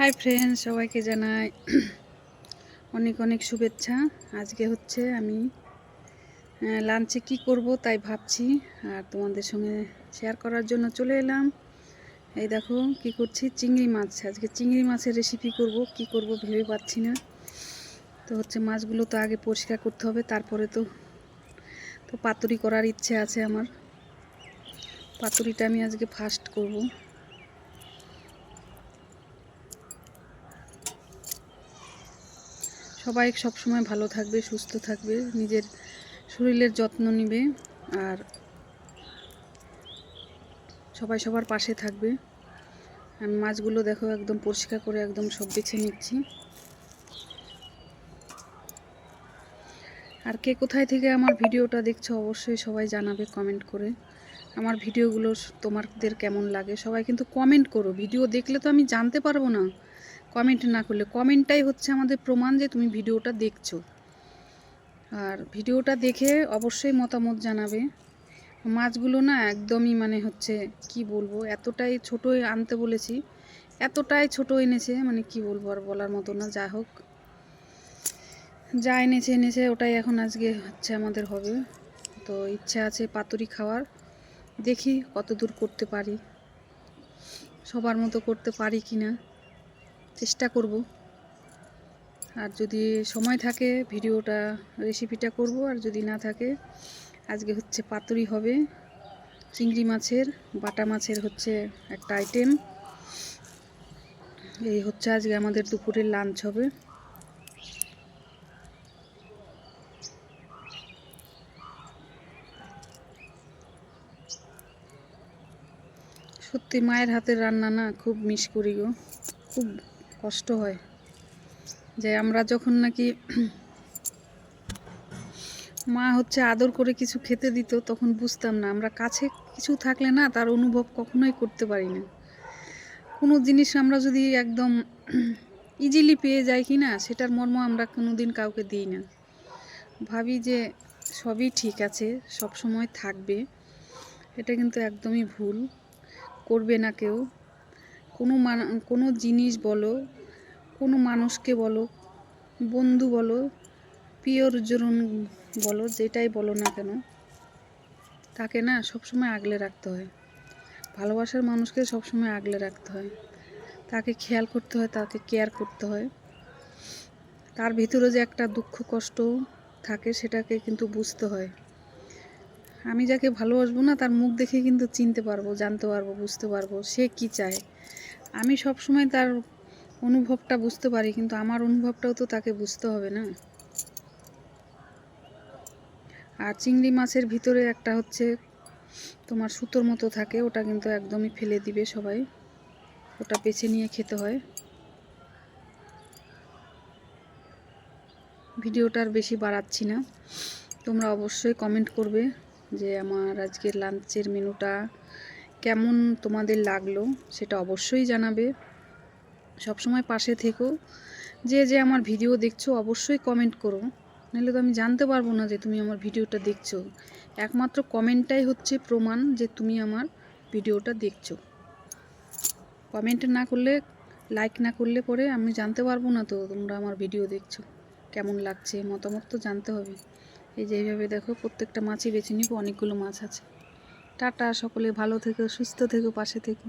Hi friend সবাইকে জানাই অনেক অনেক শুভেচ্ছা। আজকে হচ্ছে আমি লাঞ্চে কি করব তাই ভাবছি, আর তোমাদের সঙ্গে শেয়ার করার জন্য চলে এলাম। এই দেখো কি করছি, চিংড়ি মাছ। আজকে চিংড়ি মাছের রেসিপি করব, কি করব ভেবে পাচ্ছি না। তো হচ্ছে মাছগুলো তো আগে পরিষ্কার করতে হবে, তারপরে তো তো পাতুরি করার ইচ্ছে আছে আমার। পাতুরিটা আমি আজকে ফার্স্ট করব। সবাই সবসময় ভালো থাকবে, সুস্থ থাকবে, নিজের শরীরের যত্ন নেবে আর সবাই সবার পাশে থাকবে। আমি মাছগুলো দেখো একদম পরিষ্কার করে একদম সব বেছে নিচ্ছি। আর কে কোথায় থেকে আমার ভিডিওটা দেখছ অবশ্যই সবাই জানাবে কমেন্ট করে। আমার ভিডিওগুলো তোমাদের কেমন লাগে সবাই কিন্তু কমেন্ট করো। ভিডিও দেখলে তো আমি জানতে পারব না। কমেন্ট না করলে কমেন্টটাই হচ্ছে আমাদের প্রমাণ যে তুমি ভিডিওটা দেখছ। আর ভিডিওটা দেখে অবশ্যই মতামত জানাবে। মাছগুলো না একদমই মানে হচ্ছে কি বলব, এতটাই ছোট আনতে বলেছি, এতটাই ছোট এনেছে মানে কি বলব আর বলার মতো না, যা হোক। যা এনেছে এনেছে, ওটাই এখন আজকে হচ্ছে আমাদের হবে। তো ইচ্ছা আছে পাতুরি খাওয়ার, দেখি কত দূর করতে পারি। সবার মতো করতে পারি কি না চেষ্টা করব। আর যদি সময় থাকে ভিডিওটা রেসিপিটা করব। আর যদি না থাকে, আজকে হচ্ছে পাতুরি হবে, চিংড়ি মাছের, বাটা মাছের হচ্ছে একটা আইটেম এই হচ্ছে আজকে আমাদের দুপুরের লাঞ্চ হবে। সত্যি মায়ের হাতের রান্না না, খুব মিস করি গো। খুব কষ্ট হয়। যে আমরা যখন নাকি মা হচ্ছে আদর করে কিছু খেতে দিত, তখন বুঝতাম না। আমরা কাছে কিছু থাকলে না তার অনুভব কখনোই করতে পারি না। কোনো জিনিস আমরা যদি একদম ইজিলি পেয়ে যাই কি না, সেটার মর্ম আমরা কোনো দিন কাউকে দিই না। ভাবি যে সবই ঠিক আছে সব সময় থাকবে। এটা কিন্তু একদমই ভুল। করবে না কেউ। কোনো মান, কোনো জিনিস বলো, কোনো মানুষকে বলো, বন্ধু বলো, পিওর প্রিয়জন বলো, যেটাই বলো না কেন, তাকে না সবসময় আগলে রাখতে হয়। ভালোবাসার মানুষকে সবসময় আগলে রাখতে হয়। তাকে খেয়াল করতে হয়, তাকে কেয়ার করতে হয়। তার ভিতরে যে একটা দুঃখ, কষ্ট থাকে, সেটাকে কিন্তু বুঝতে হয়। আমি যাকে ভালোবাসবো না, তার মুখ দেখে কিন্তু চিনতে পারব, জানতে পারব, বুঝতে পারব, সে কি চায়। আমি সব সময় তার অনুভবটা বুঝতে পারি, কিন্তু আমার অনুভবটাও তো তাকে বুঝতে হবে না। আর চিংড়ি মাছের ভিতরে একটা হচ্ছে, তোমার সুতোর মতো থাকে, ওটা কিন্তু একদমই ফেলে দিবে সবাই। ওটা বেছে নিয়ে খেতে হয়। ভিডিওটা আর বেশি বাড়াচ্ছি না। তোমরা অবশ্যই কমেন্ট করবে যে আমার আজকের লাঞ্চের মেনুটা কেমন তোমাদের লাগল সেটা অবশ্যই জানাবে। সবসময় পাশে থেকো। যে যে আমার ভিডিও দেখছ অবশ্যই কমেন্ট করো। নাহলে তো আমি জানতে পারব না যে তুমি আমার ভিডিওটা দেখছ। একমাত্র কমেন্টটাই হচ্ছে প্রমাণ যে তুমি আমার ভিডিওটা দেখছ। কমেন্ট না করলে লাইক না করলে পরে আমি জানতে পারব না তো তোমরা আমার ভিডিও দেখছ। কেমন লাগছে? মতামত তো জানতে হবে। এই যে এইভাবে দেখো, প্রত্যেকটা মাছই বেছে নিব, অনেকগুলো মাছ আছে। টাটা সকলে ভালো থেকো সুস্থ থেকো পাশে থেকো।